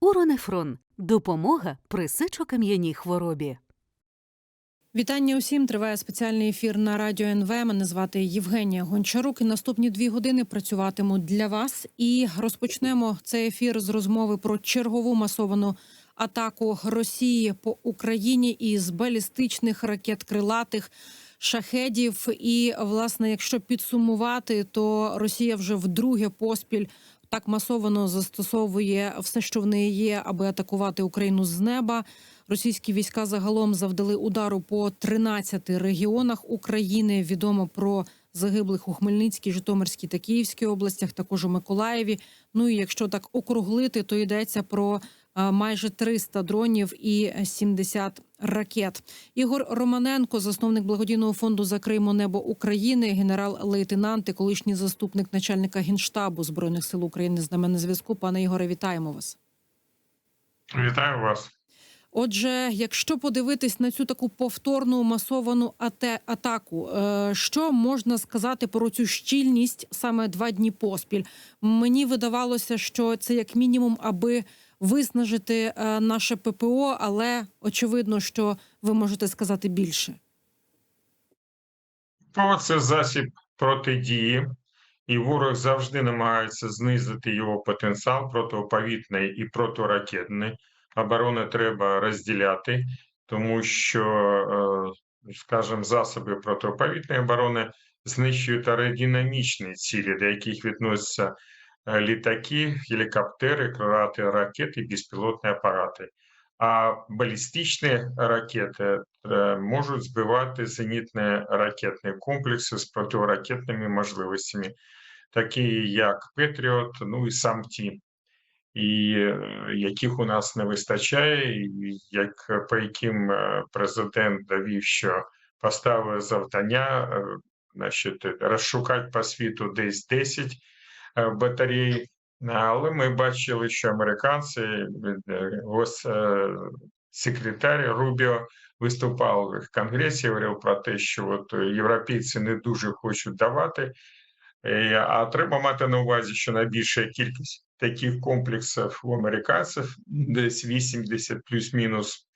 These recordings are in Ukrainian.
Уронефрон допомога при сечокам'яній хворобі. Вітання усім. Триває спеціальний ефір на радіо НВ. Мене звати Євгенія Гончарук. І наступні дві години працюватиму для вас. І розпочнемо цей ефір з розмови про чергову масовану атаку Росії по Україні із балістичних ракет крилатих. Шахедів, і власне, якщо підсумувати, то Росія вже вдруге поспіль так масовано застосовує все, що в неї є, аби атакувати Україну з неба. Російські війська загалом завдали удару по 13 регіонах України. Відомо про загиблих у Хмельницькій, Житомирській та Київській областях, також у Миколаєві. Ну і якщо так округлити, то йдеться про майже 300 дронів і 70 ракет. Ігор Романенко, засновник благодійного фонду Закриємо небо України, генерал-лейтенант і колишній заступник начальника генштабу збройних сил України. З нами на зв'язку. Пане Ігоре, вітаємо вас. Вітаю вас. Отже, якщо подивитись на цю таку повторну масовану атаку, е, що можна сказати про цю щільність саме два дні поспіль? Мені видавалося, що це як мінімум, аби виснажити е, наше ППО, але очевидно, що ви можете сказати більше. ППО – це засіб протидії, і ворог завжди намагається знизити його потенціал протиповітної і протиракетної. Оборони треба розділяти, тому що, е, скажімо, засоби протиповітної оборони знищують аеродинамічні цілі, до яких відносяться е, літаки, гелікоптери, крилаті ракети, безпілотні апарати. А балістичні ракети е, можуть збивати зенітні ракетні комплекси з протиракетними можливостями, такі як Петріот, ну і сам ті, і е, яких у нас не вистачає, як по яким президент довів, що поставив завдання, значить, розшукати по світу десь 10 е, батарей. Але ми бачили, що американці, е, е, секретар Рубіо виступав в Конгресі, говорив про те, що от європейці не дуже хочуть давати. Е, А треба мати на увазі, що найбільша кількість таких комплексів у американців десь 80 плюс-мінус,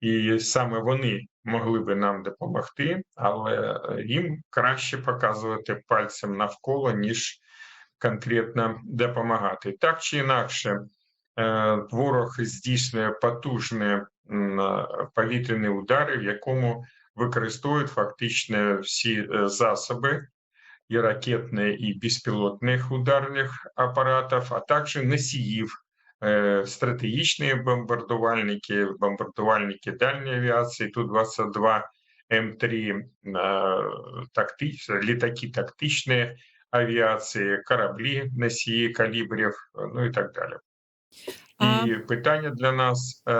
і саме вони могли би нам допомогти, але їм краще показувати пальцем навколо, ніж конкретно допомагати. Так чи інакше, е, ворог здійснює потужні повітряні удари, в якому використовують фактично всі е, засоби і ракетних, і безпілотних ударних апаратів, а також носіїв, е, стратегічні бомбардувальники, бомбардувальники дальньої авіації, Ту-22, М3, такти, літаки тактичної авіації, кораблі носії калібрів, ну і так далі. А- І питання для нас, е,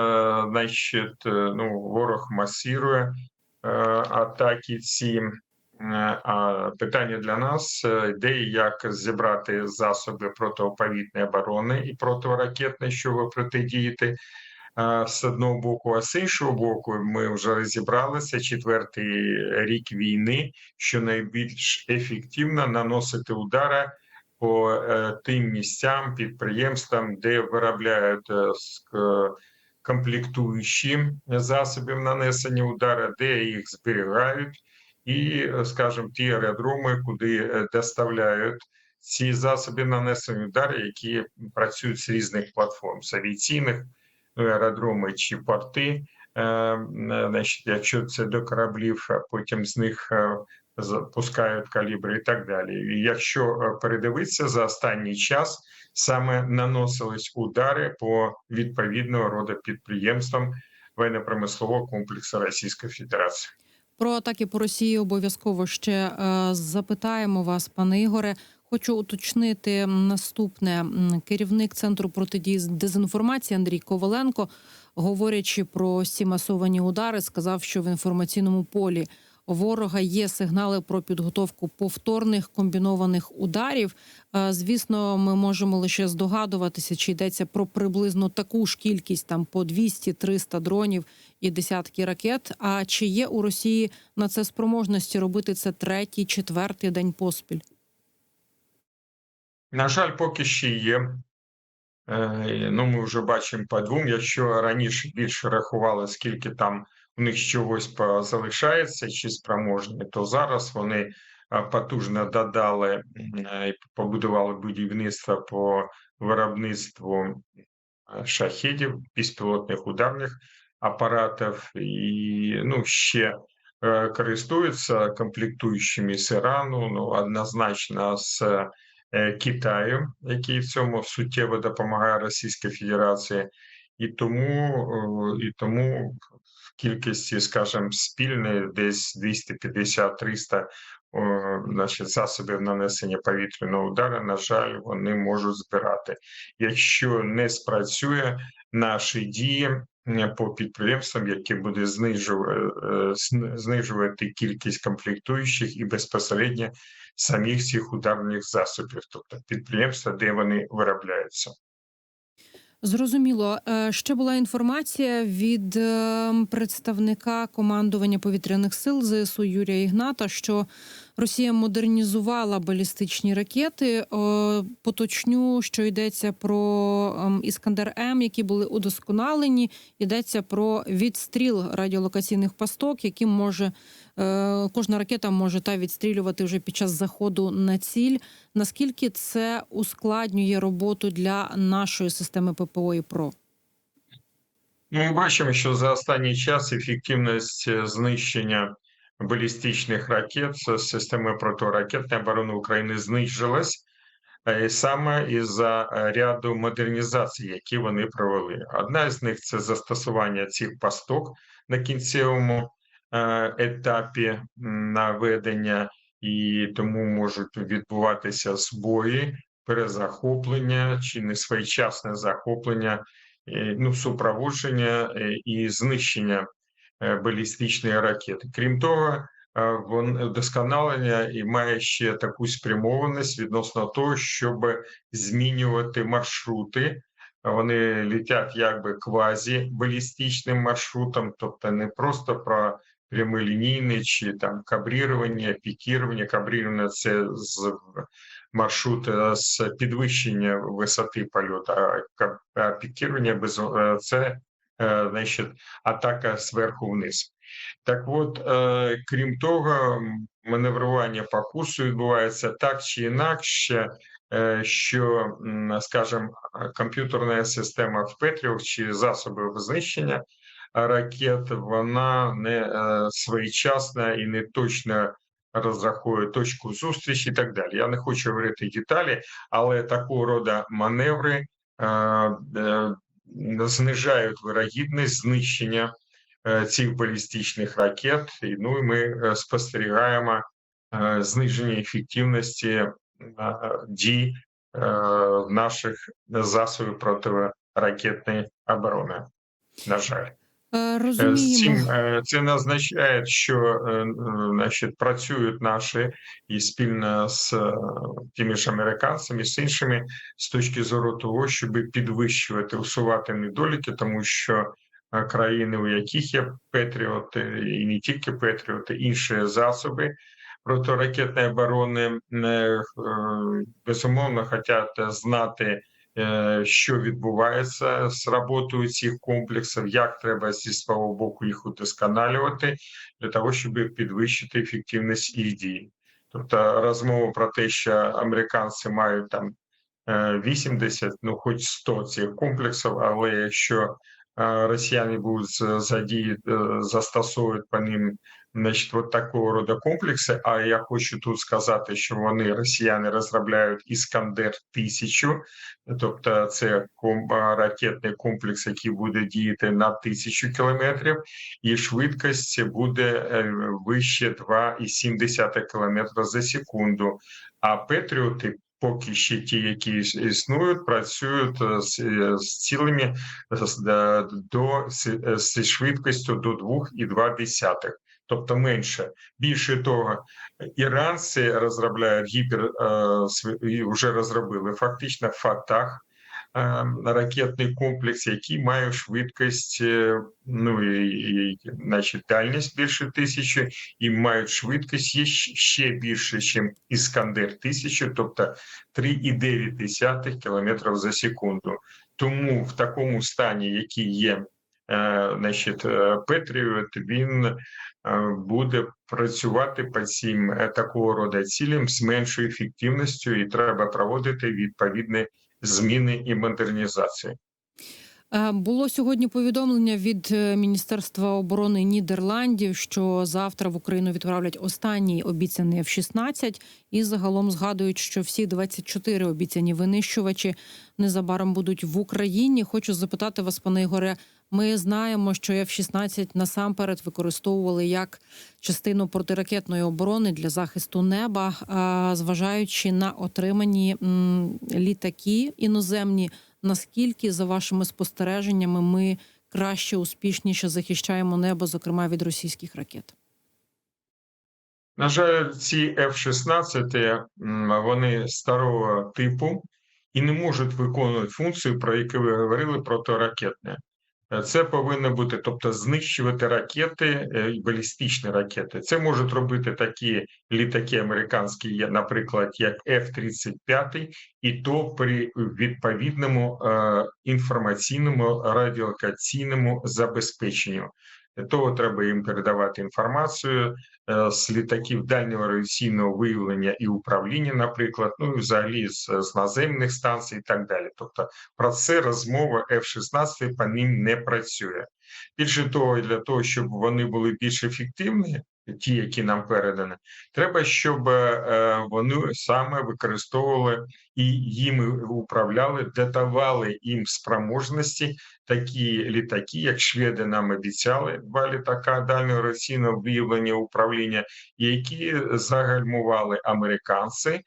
значить, е, ну, ворог масирує е, атаки ці. А питання для нас де і як зібрати засоби протиповітної оборони і протиракетної, щоб протидіяти з одного боку, а з іншого боку, ми вже розібралися четвертий рік війни, що найбільш ефективно наносити удари по е, тим місцям, підприємствам, де виробляють е, комплектуючі засобів нанесення удара, де їх зберігають, і, е, скажімо, ті аеродроми, куди доставляють ці засоби нанесення удару, які працюють з різних платформ, з авіаційних аеродроми чи порти. Е, Значить, якщо це до кораблів, а потім з них е, запускають калібри і так далі. І якщо е, передивитися за останній час, саме наносились удари по відповідного роду підприємствам воєнно-промислового комплексу Російської Федерації. Про атаки по Росії обов'язково ще запитаємо вас, пане Ігоре. Хочу уточнити наступне. Керівник центру протидії дезінформації Андрій Коваленко, говорячи про ці масовані удари, сказав, що в інформаційному полі ворога є сигнали про підготовку повторних комбінованих ударів. Е, Звісно, ми можемо лише здогадуватися, чи йдеться про приблизно таку ж кількість там по 200-300 дронів і десятки ракет. А чи є у Росії на це спроможності робити це третій, четвертий день поспіль? На жаль, поки ще є. Е, Ну, ми вже бачимо по двом. Якщо раніше більше рахували, скільки там у них чогось залишається чи спроможні, то зараз вони потужно додали е, і побудували будівництво по виробництву е, шахедів, безпілотних ударних апаратів і ну, ще е, користуються комплектуючими з Ірану, ну, однозначно з е, Китаю, який в цьому суттєво допомагає Російській Федерації, і тому, е, і тому в кількості, скажімо, спільної десь 250-300 о, значить, засобів нанесення повітряного удару, на жаль, вони можуть збирати. Якщо не спрацює наші дії е, по підприємствам, які буде знижувати, знижувати кількість комплектуючих і безпосередньо самих цих ударних засобів, тобто підприємства, де вони виробляються. Зрозуміло. Е, Ще була інформація від е, представника командування повітряних сил ЗСУ Юрія Ігната, що Росія модернізувала балістичні ракети. Е, Поточню, що йдеться про ем, Іскандер М, які були удосконалені. Йдеться про відстріл радіолокаційних пасток, яким може е, кожна ракета може та відстрілювати вже під час заходу на ціль. Наскільки це ускладнює роботу для нашої системи ППО і ПРО? Ну, Ми бачимо, що за останній час ефективність е, знищення балістичних ракет системи протиракетної оборони України знизилась е, саме із-за е, ряду модернізацій, які вони провели. Одна з них це застосування цих пасток на кінцевому е, етапі наведення, і тому можуть відбуватися збої, перезахоплення чи несвоєчасне захоплення ну, супроводження і знищення балістичної ракети. Крім того, е, вон вдосконалення і має ще таку спрямованість відносно того, щоб змінювати маршрути. Вони летять якби квазі балістичним маршрутом, тобто не просто про прямолінійне чи там кабрірування, пікірування. Кабрірування це з маршрут е, з підвищення висоти польоту, а пікірування е, це е, значить атака зверху вниз. Так от, е, крім того, маневрування по курсу відбувається так чи інакше, е, що, скажімо, комп'ютерна система в Петріох чи засоби знищення ракет, вона не е, своєчасна і не точно розраховує точку зустрічі і так далі. Я не хочу говорити деталі, але такого роду маневри е, е, знижають вирогідність знищення е, цих балістичних ракет. І, ну і ми е, спостерігаємо е, зниження ефективності дій наших засобів протиракетної оборони. На жаль. Е, Розуміємо. е, це не означає, що е, значить, працюють наші і спільно з тими ж американцями, з іншими з точки зору того, щоб підвищувати, усувати недоліки, тому що країни, у яких є Петріоти, і не тільки Петріоти, інші засоби протиракетної оборони, безумовно хочуть знати що відбувається з роботою цих комплексів, як треба зі свого боку їх удосконалювати для того, щоб підвищити ефективність їх дій. Тобто розмова про те, що американці мають там е, 80, ну хоч 100 цих комплексів, але якщо е, росіяни будуть з- задії, е, застосовувати по ним значить, от такого роду комплекси. А я хочу тут сказати, що вони росіяни розробляють Іскандер 1000 тобто це ракетний комплекс, який буде діяти на тисячу кілометрів, і швидкість буде е, вище 2,7 кілометра за секунду. А Петріоти, поки ще ті, які існують, працюють е, з, е, з цілими з- до з, з швидкістю до 2,2. Тобто менше. Більше того, іранці розробляють гіпер е, і вже розробили фактично Фатах, е, ракетний комплекс, який має швидкість, е, ну і, і значить, дальність більше тисячі, і мають швидкість ще більше, ніж Іскандер 1000, тобто 3,9 км за секунду. Тому в такому стані, який є, значить, е, Петріот, він е, буде працювати по цим е, такого роду цілям з меншою ефективністю, і треба проводити відповідні зміни і модернізації. Е, Було сьогодні повідомлення від е, Міністерства оборони Нідерландів, що завтра в Україну відправлять останній обіцяний F-16 і загалом згадують, що всі 24 обіцяні винищувачі незабаром будуть в Україні. Хочу запитати вас, пане Ігоре. Ми знаємо, що F-16 насамперед використовували як частину протиракетної оборони для захисту неба, зважаючи на отримані літаки іноземні. Наскільки, за вашими спостереженнями, ми краще, успішніше захищаємо небо, зокрема від російських ракет? На жаль, ці F-16 вони старого типу і не можуть виконувати функцію, про яку ви говорили, протиракетне. Е, Це повинно бути, тобто знищувати ракети, е, балістичні ракети. Це можуть робити такі літаки американські, наприклад, як F-35, і то при відповідному е, інформаційному радіолокаційному забезпеченню. Того треба їм передавати інформацію е, з літаків дальнього радіаційного виявлення і управління, наприклад, ну і взагалі з, з наземних станцій і так далі. Тобто про це розмова F-16 по ним не працює. Більше того, для того, щоб вони були більш ефективні, ті, які нам передані, треба, щоб е, вони саме використовували і їм управляли, додавали їм спроможності такі літаки, як шведи нам обіцяли, два літака дальнього раційного виявлення управління, які загальмували американці.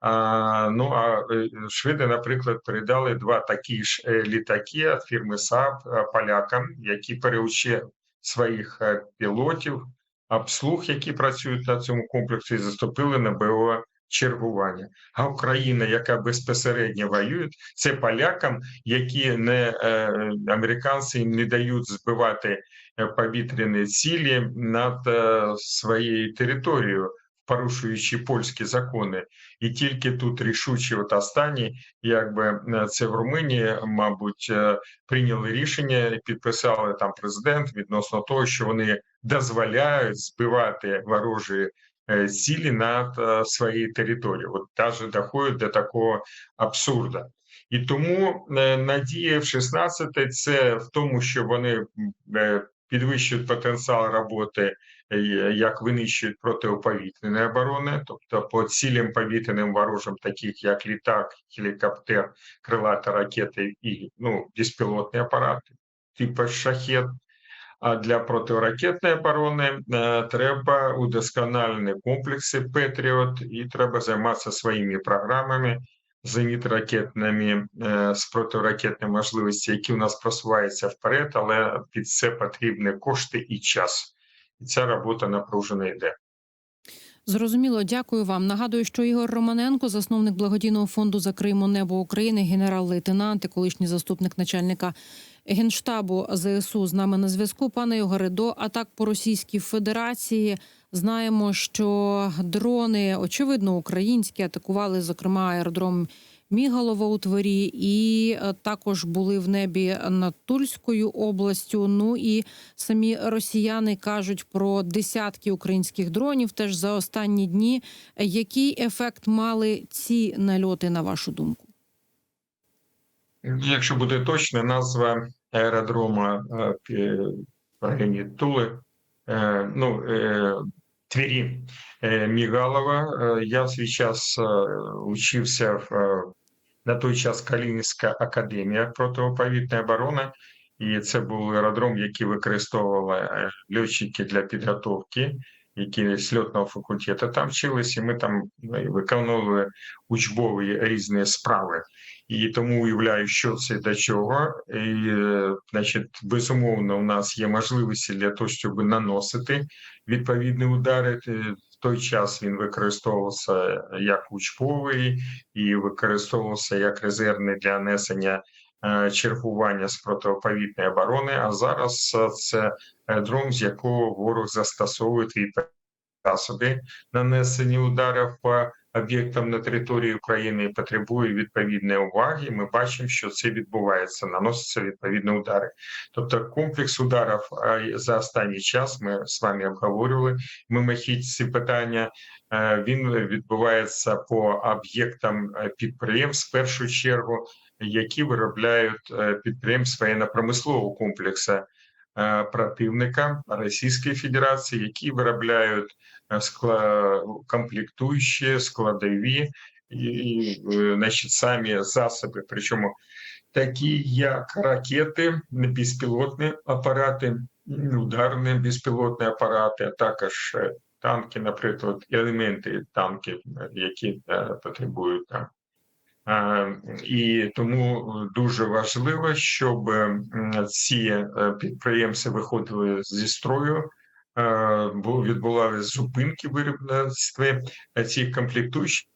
А, ну а е, шведи, наприклад, передали два такі ж е, літаки від фірми е, полякам, які переучили своїх пілотів, обслуг, які працюють на цьому комплексі, і заступили на БО чергування. А Україна, яка безпосередньо воює, це полякам, які не е, американці не дають збивати е, повітряні цілі над е, своєю територією, порушуючи польські закони. І тільки тут рішучі, от останні, якби е, це в Румунії, мабуть, е, прийняли рішення, і підписали там президент відносно того, що вони дозволяють збивати ворожі е, цілі над своєю територією. От навіть доходить до такого абсурда. І тому надія в 16 це в тому, що вони підвищують потенціал роботи, як винищують протиповітряної оборони, тобто по цілям повітряним ворожим, таких як літак, гелікоптер, крилата ракети і ну, безпілотні апарати, типу шахет. А для протиракетної оборони е, треба удосконалені комплекси Петріот, і треба займатися своїми програмами зенітно-ракетними е, з протиракетними можливості, які у нас просуваються вперед, але під це потрібні кошти і час. І ця робота напружено йде. Зрозуміло, дякую вам. Нагадую, що Ігор Романенко, засновник благодійного фонду за Криму Небо України, генерал-лейтенант, і колишній заступник начальника генштабу ЗСУ з нами на зв'язку. Пане Ігоре, до атак по Російській Федерації знаємо, що дрони, очевидно, українські атакували, зокрема, аеродром Мігалова у Творі, і е, також були в небі над Тульською областю. Ну і самі росіяни кажуть про десятки українських дронів теж за останні дні. Який ефект мали ці нальоти, на вашу думку? Якщо буде точна назва аеродрома е, районі Тули, е, ну, Твері е, Мігалова. Я свій час учився в на той час Калінівська академія протиповітряної оборони, і це був аеродром, який використовували е, льотчики для підготовки, які з льотного факультету там вчилися. і Ми там ну, виконували учбові різні справи. І тому уявляю, що це до чого. І, е, значить, безумовно, у нас є можливості для того, щоб наносити відповідні удари. Той час він використовувався як учповий і використовувався як резервний для несення е, чергування з протиповітної оборони. А зараз е, це е, дрон, з якого ворог застосовує засоби нанесені ударів по об'єктам на території України потребує відповідної уваги. Ми бачимо, що це відбувається, наносяться відповідні удари. Тобто комплекс ударів за останній час ми з вами обговорювали. Мимохідь ці питання. е, Він відбувається по об'єктам е, підприємств в першу чергу, які виробляють е, підприємства воєнно-промислового комплексу е, противника Російської Федерації, які виробляють е, скла- комплектуючі, складові і, е, значить, самі засоби, причому такі як ракети, безпілотні апарати, ударні безпілотні апарати, а також е, танки, наприклад, елементи танків, е, які е, потребують там. Е, І тому дуже важливо, щоб ці е, підприємці виходили зі строю, е, бо відбувалися зупинки в виробництві е, цих комплектуючих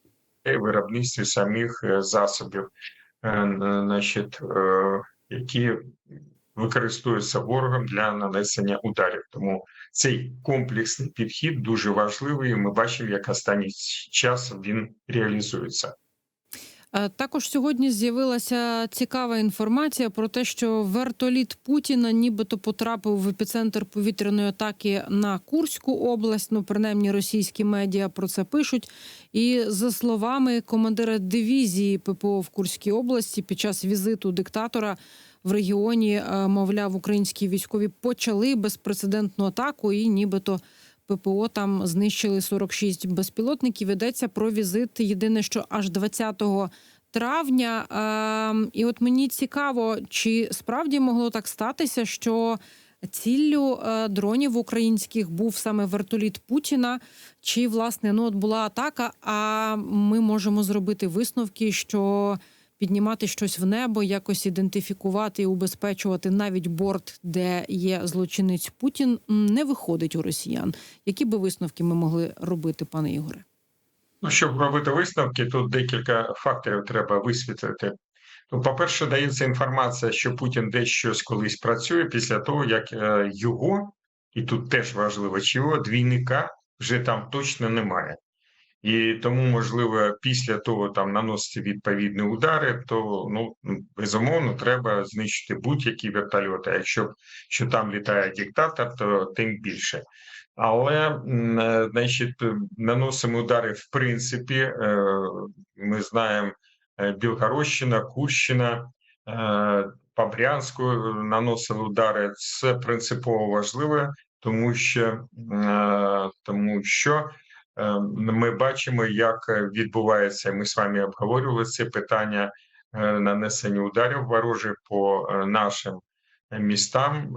виробництві самих е, засобів, е, значить, е, які використовуються ворогом для нанесення ударів. Тому цей комплексний підхід дуже важливий. і Ми бачимо, як останній час він реалізується. Е, Також сьогодні з'явилася цікава інформація про те, що вертоліт Путіна нібито потрапив в епіцентр повітряної атаки на Курську область. Ну, принаймні, російські медіа про це пишуть. І за словами командира дивізії ППО в Курській області, під час візиту диктатора в регіоні, е, мовляв, українські військові почали безпрецедентну атаку, і нібито. ППО там знищили 46 безпілотників. Йдеться про візит. Єдине, що аж 20 травня. Ем, І от мені цікаво, чи справді могло так статися, що ціллю е, дронів українських був саме вертоліт Путіна, чи власне ну от була атака? А ми можемо зробити висновки, що піднімати щось в небо, якось ідентифікувати і убезпечувати навіть борт, де є злочинець Путін, не виходить у росіян. Які би висновки ми могли робити, пане Ігоре? Ну, щоб робити висновки, тут декілька факторів треба висвітлити. Ну, по-перше, дається інформація, що Путін десь щось колись працює після того, як е, його, і тут теж важливо, чи його двійника вже там точно немає. І тому, можливо, після того там наносити відповідні удари, то ну безумовно треба знищити будь-які вертольоти. Якщо що там літає диктатор, то тим більше. Але е, значить, наносимо удари в принципі. е, Ми знаємо е, Білгородщина, Курщина, по наносили удари. Це принципово важливо, тому що тому що. Е, Ми бачимо, як е, відбувається. Ми з вами обговорювали це питання е, нанесення ударів ворожих по е, нашим містам,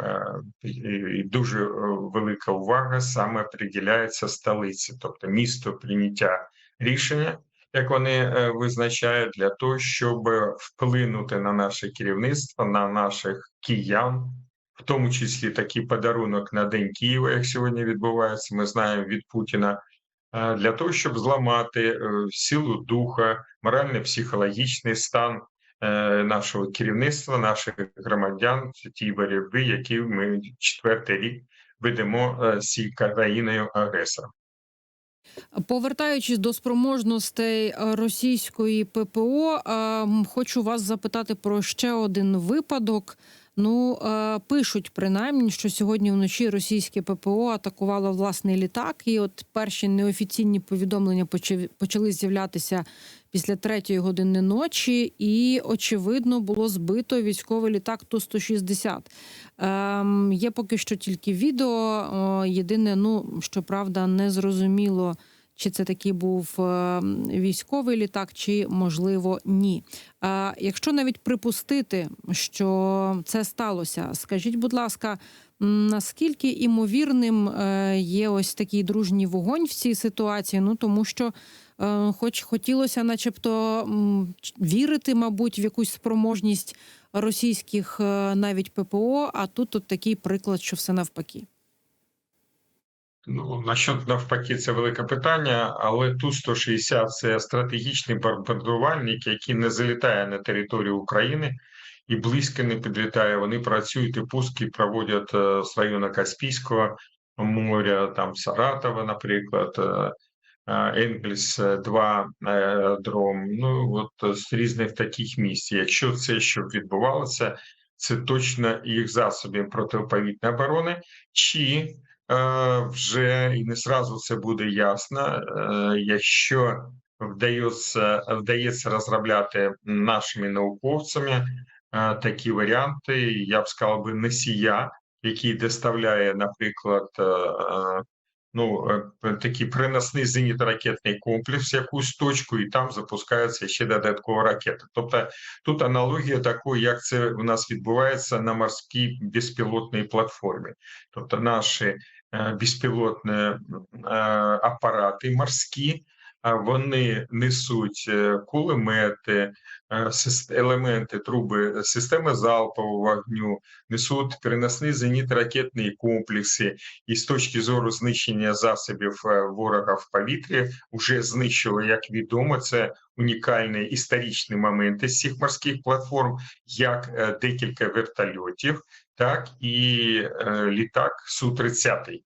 і дуже велика увага саме приділяється столиці, тобто місто прийняття рішення, як вони визначають, для того, щоб вплинути на наше керівництво, на наших киян. В тому числі такий подарунок на День Києва, як сьогодні відбувається, ми знаємо від Путіна для того, щоб зламати е, силу духа, морально-психологічний стан е, нашого керівництва, наших громадян в тій боротьбі, які ми четвертий рік ведемо е, з країною агресором. Повертаючись до спроможностей російської ППО, е, хочу вас запитати про ще один випадок. Ну е, пишуть принаймні, що сьогодні вночі російське ППО атакувало власний літак, і от перші неофіційні повідомлення почали з'являтися після третьої години ночі, і очевидно було збито військовий літак Ту 160 Ем, є поки що тільки відео. Єдине, ну щоправда, не зрозуміло. Чи це такий був е, військовий літак, чи можливо ні? А якщо навіть припустити, що це сталося, скажіть, будь ласка, наскільки імовірним е, є ось такий дружній вогонь в цій ситуації? Ну тому що, е, хоч хотілося, начебто, вірити, мабуть, в якусь спроможність російських навіть ППО, а тут от такий приклад, що все навпаки. Ну, насчет навпаки, це велике питання, але Ту-160 – це стратегічний бомбардувальник, який не залітає на територію України і близько не підлітає. Вони працюють і пуски проводять е, з району Каспійського моря, там Саратова, наприклад, е, Енгельс 2 дром. Ну от з різних таких місць. Якщо це щоб відбувалося, це точно їх засобів протиповітряної оборони, чи е, вже і не зразу це буде ясно, е, якщо вдається, вдається розробляти нашими науковцями е, такі варіанти, я б сказав би носія, який доставляє, наприклад, е, е, ну, е, такий приносний зенітно-ракетний комплекс якусь точку, і там запускається ще додаткова ракета. Тобто тут аналогія такої, як це у нас відбувається на морській безпілотній платформі. Тобто наші е, безпілотні е, апарати морські, вони несуть е, кулемети, е, елементи труби системи залпового вогню, несуть переносні зенітно-ракетні комплекси, і з точки зору знищення засобів е, ворога в повітрі вже знищили, як відомо, це унікальні історичні моменти з цих морських платформ, як е, декілька вертольотів, так і е, літак Су-30. Е,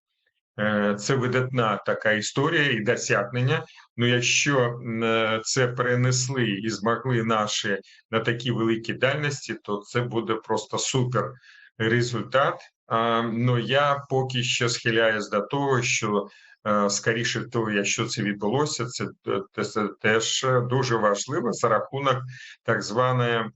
Це видатна така історія і досягнення. Ну, якщо е, це перенесли і змогли наші на такі великі дальності, то це буде просто супер результат. Ну я поки що схиляюсь до того, що е, скоріше того, якщо це відбулося, це теж дуже важливо за рахунок так званого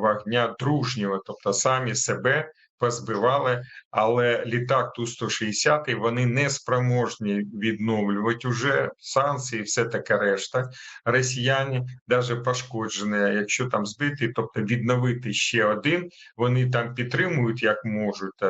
вогня дружнього, тобто самі себе позбивали, але літак Ту-160 вони не спроможні відновлювати уже санкції, все таке решта. Росіяни навіть пошкоджені, якщо там збити, тобто відновити ще один, вони там підтримують як можуть.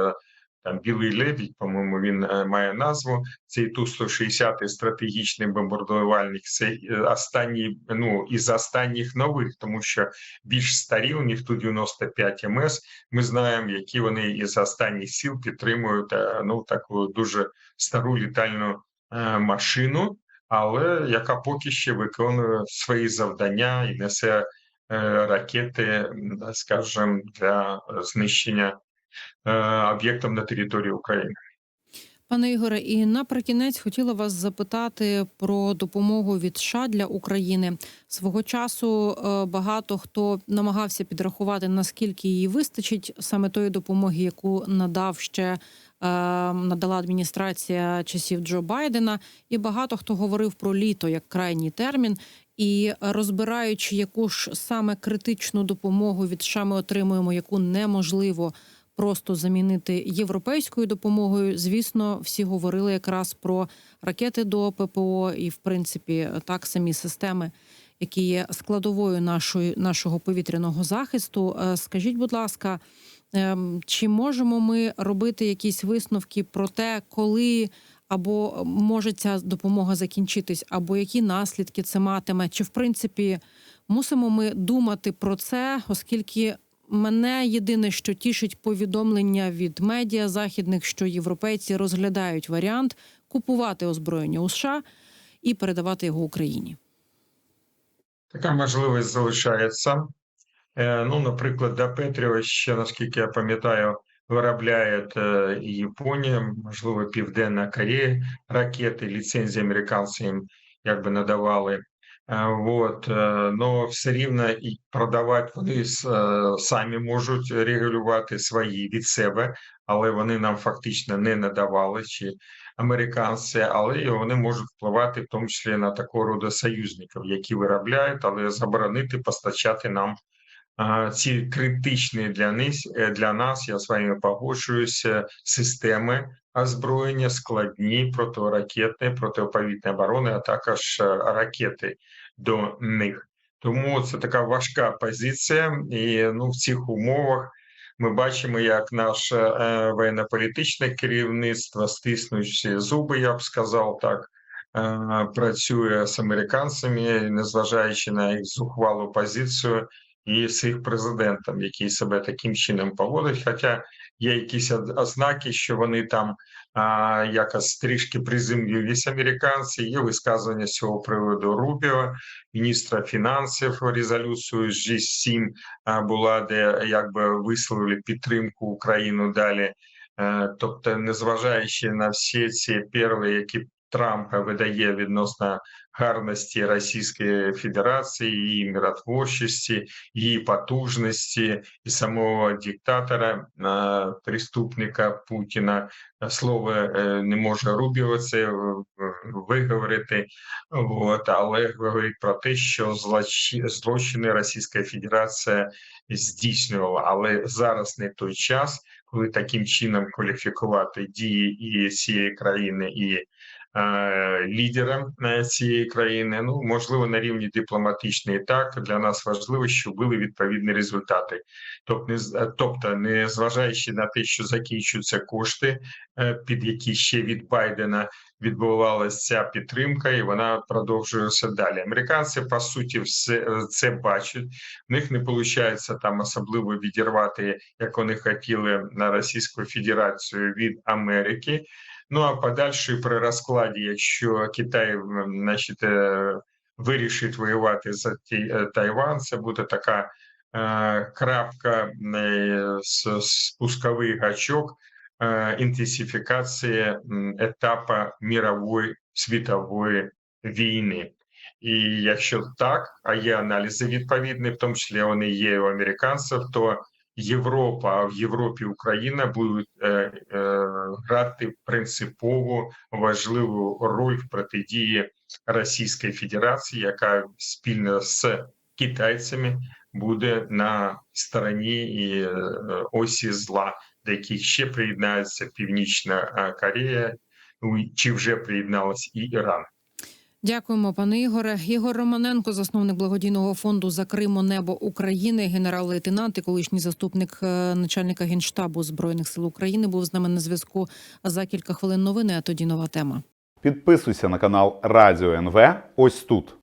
Там білий лебідь, по-моєму, він е, має назву. Цей Ту-160 стратегічний бомбардувальник. Це е, останній, ну із останніх нових, тому що більш старі у них Ту-95 МС. Ми знаємо, які вони із останніх сіл підтримують е, ну таку дуже стару літальну машину, але яка поки ще виконує свої завдання і несе ракети, скажімо, для знищення е, об'єктів на території України. Пане Ігоре, і наприкінець хотіла вас запитати про допомогу від США для України. Свого часу е, багато хто намагався підрахувати, наскільки її вистачить саме тої допомоги, яку надав ще е, надала адміністрація часів Джо Байдена, і багато хто говорив про літо як крайній термін. І розбираючи, яку ж саме критичну допомогу від США ми отримуємо, яку неможливо просто замінити європейською допомогою. Звісно, всі говорили якраз про ракети до ППО і, в принципі, так самі системи, які є складовою нашої нашого повітряного захисту. Е, Скажіть, будь ласка, ем, чи можемо ми робити якісь висновки про те, коли або може ця допомога закінчитись, або які наслідки це матиме? Чи в принципі мусимо ми думати про це, оскільки Мене єдине, що тішить повідомлення від медіа західних, що європейці розглядають варіант купувати озброєння у США і передавати його Україні. Така можливість залишається. Е, Ну, наприклад, до Петріо ще, наскільки я пам'ятаю, виробляє е, Японія, можливо, Південна Корея ракети, ліцензії американці їм якби надавали. Е, Вот, е, но все рівно і продавати вони е, самі можуть регулювати свої від себе, але вони нам фактично не надавали чи американці, але вони можуть впливати в тому числі на такого роду союзників, які виробляють, але заборонити постачати нам ці критичні для них е, для нас. Я з вами погоджуюся. Системи озброєння, складні протиракетні, протиповітряної оборони, а також е, ракети до них. Тому це така важка позиція, і ну в цих умовах ми бачимо, як наше е, воєнно-політичне керівництво, стиснуючи зуби, я б сказав так, е, працює з американцями, незважаючи на їх зухвалу позицію і з їх президентом, який себе таким чином поводить. Хоча є якісь ознаки, що вони там а, якось трішки приземлились американці. Є висказування з цього приводу Рубіо, міністра фінансів, резолюцію з G7 а, була, де якби висловили підтримку Україну далі. Е, Тобто, незважаючи на всі ці перли, які Трамп видає відносно гарності Російської Федерації, її миротворчості, її потужності і самого диктатора, е, преступника Путіна, слово е, не може е, виговорити. От, але говорить про те, що злочи- злочини Російська Федерація здійснювала, але зараз не той час, таким чином кваліфікувати дії і цієї країни і е, лідера е, цієї країни. Ну можливо, на рівні дипломатичний так для нас важливо, щоб були відповідні результати. Тобто, не е, тобто, не зважаючи на те, що закінчуються кошти, під які ще від Байдена відбувалася підтримка, і вона продовжується далі. Американці по суті все е, це бачать. В них не виходить там особливо відірвати, як вони хотіли на Російську Федерацію від Америки. Ну а подальше при розкладі, якщо Китай значить, е, вирішить воювати за е, Тайван, це буде така крапка, спусковий гачок е, інтенсифікації м, етапа мірової світової війни. І якщо так, а є аналізи відповідні, в тому числі вони є у американців, то Європа, а в Європі Україна будуть е, е, грати принципово важливу роль в протидії Російської Федерації, яка спільно з китайцями буде на стороні і е, осі зла, до яких ще приєднається Північна Корея, чи вже приєдналась і Іран. Дякуємо, пане Ігоре. Ігор Романенко, засновник благодійного фонду за Кримо Небо України, генерал-лейтенант і колишній заступник е, начальника генштабу збройних сил України, був з нами на зв'язку за кілька хвилин. Новини. А тоді нова тема. Підписуйся на канал Радіо НВ ось тут.